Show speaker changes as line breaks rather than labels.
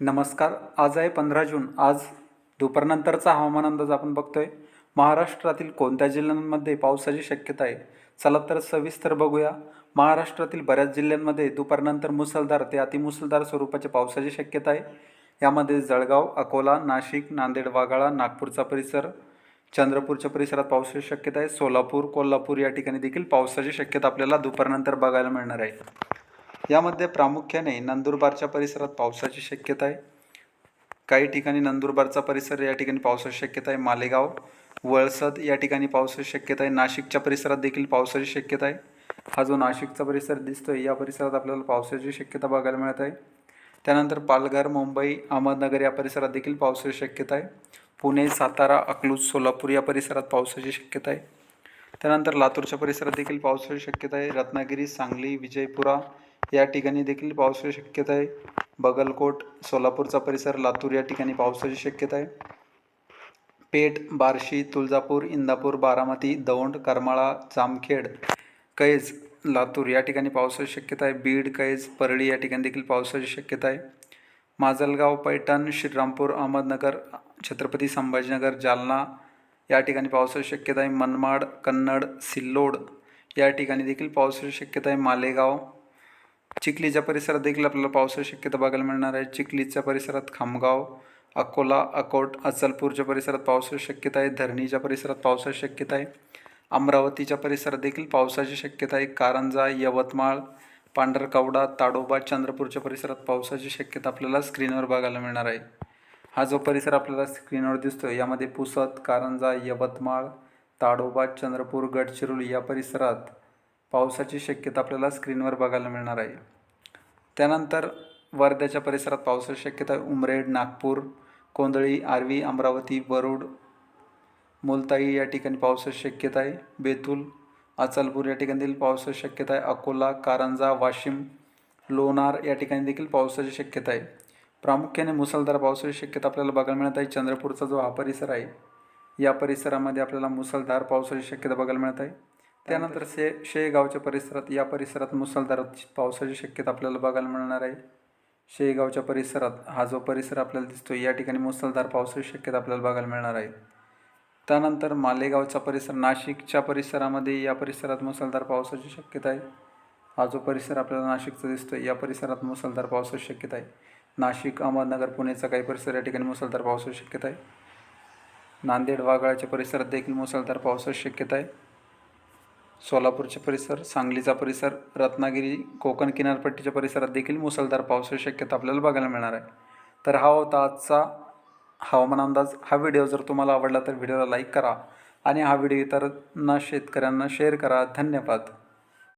नमस्कार. आज आहे पंधरा जून. आज दुपारनंतरचा हवामान अंदाज आपण बघतोय. महाराष्ट्रातील कोणत्या जिल्ह्यांमध्ये पावसाची शक्यता आहे? चला तर सविस्तर बघूया. महाराष्ट्रातील बऱ्याच जिल्ह्यांमध्ये दुपारनंतर मुसळधार ते अतिमुसळधार स्वरूपाच्या पावसाची शक्यता आहे. यामध्ये जळगाव अकोला नाशिक नांदेड वाघाळा नागपूरचा परिसर चंद्रपूरच्या परिसरात पावसाची शक्यता आहे. सोलापूर कोल्हापूर या ठिकाणी देखील पावसाची शक्यता आपल्याला दुपारनंतर बघायला मिळणार आहे. यामध्ये प्रामुख्याने नंदुरबारच्या परिसरात पावसाची शक्यता आहे. काही ठिकाणी नंदुरबारचा परिसर या ठिकाणी पावसाची शक्यता आहे. मालेगाव वळसद या ठिकाणी पावसाची शक्यता आहे. नाशिकच्या परिसरात देखील पावसाची शक्यता आहे. हा जो नाशिकचा परिसर दिसतोय या परिसरात आपल्याला पावसाची शक्यता बघायला मिळत आहे. त्यानंतर पालघर मुंबई अहमदनगर या परिसरात देखील पावसाची शक्यता आहे. पुणे सातारा अकलूज सोलापूर या परिसरात पावसाची शक्यता आहे. त्यानंतर लातूरच्या परिसरात देखील पावसाची शक्यता आहे. रत्नागिरी सांगली विजयपुरा या ठिकाणी देखील पावसाची शक्यता आहे. बगलकोट सोलापूरचा परिसर लातूर या ठिकाणी पावसाची शक्यता आहे. पेठ बार्शी तुळजापूर इंदापूर बारामती दौंड करमाळा जामखेड कैज लातूर या ठिकाणी पावसाची शक्यता आहे. बीड कैज परळी या ठिकाणी देखील पावसाची शक्यता आहे. माजलगाव पैठण श्रीरामपूर अहमदनगर छत्रपती संभाजीनगर जालना या ठिकाणी पावसाची शक्यता आहे. मनमाड कन्नड सिल्लोड या ठिकाणी देखील पावसाची शक्यता आहे. मालेगाव चिखलीच्या परिसरात देखील आपल्याला पावसाची शक्यता बघायला मिळणार आहे. चिखलीच्या परिसरात खामगाव अकोला अकोट अचलपूरच्या परिसरात पावसाची शक्यता आहे. धरणीच्या परिसरात पावसाची शक्यता आहे. अमरावतीच्या परिसरात देखील पावसाची शक्यता आहे. कारंजा यवतमाळ पांढरकवडा ताडोबा चंद्रपूरच्या परिसरात पावसाची शक्यता आपल्याला स्क्रीनवर बघायला मिळणार आहे. हा जो परिसर आपल्याला स्क्रीनवर दिसतो यामध्ये पुसद कारंजा यवतमाळ ताडोबा चंद्रपूर गडचिरोली या परिसरात पावसाची शक्यता आपल्याला स्क्रीनवर बघायला मिळणार आहे. त्यानंतर वर्ध्याच्या परिसरात पावसाची शक्यता आहे. उमरेड नागपूर कोंदळी आर्वी अमरावती वरुड मुलताई या ठिकाणी पावसाची शक्यता आहे. बेतूल अचलपूर या ठिकाणी देखील पावसाची शक्यता आहे. अकोला कारंजा वाशिम लोणार या ठिकाणी देखील पावसाची शक्यता आहे. प्रामुख्याने मुसळधार पावसाची शक्यता आपल्याला बघायला मिळत आहे. चंद्रपूरचा जो हा परिसर आहे या परिसरामध्ये आपल्याला मुसळधार पावसाची शक्यता बघायला मिळत आहे. त्यानंतर से शेगावच्या परिसरात या परिसरात मुसळधार पावसाची शक्यता आपल्याला बघायला मिळणार आहे. शेगावच्या परिसरात हा जो परिसर आपल्याला दिसतो या ठिकाणी मुसळधार पावसाची शक्यता आपल्याला बघायला मिळणार आहे. त्यानंतर मालेगावचा परिसर नाशिकच्या परिसरामध्ये या परिसरात मुसळधार पावसाची शक्यता आहे. हा जो परिसर आपल्याला नाशिकचा दिसतो या परिसरात मुसळधार पावसाची शक्यता आहे. नाशिक अहमदनगर पुणेचा काही परिसर या ठिकाणी मुसळधार पावसाची शक्यता आहे. नांदेड वागळाच्या परिसरात देखील मुसळधार पावसाची शक्यता आहे. सोलापूरचे परिसर सांगलीचा परिसर रत्नागिरी कोकण किनारपट्टीच्या परिसरात देखील मुसळधार पावसाची शक्यता आपल्याला बघायला मिळणार आहे. तर हा होता आजचा हवामान अंदाज. हा व्हिडिओ जर तुम्हाला आवडला तर व्हिडिओला लाईक करा आणि हा व्हिडिओ इतरांना शेतकऱ्यांना शेअर करा. धन्यवाद.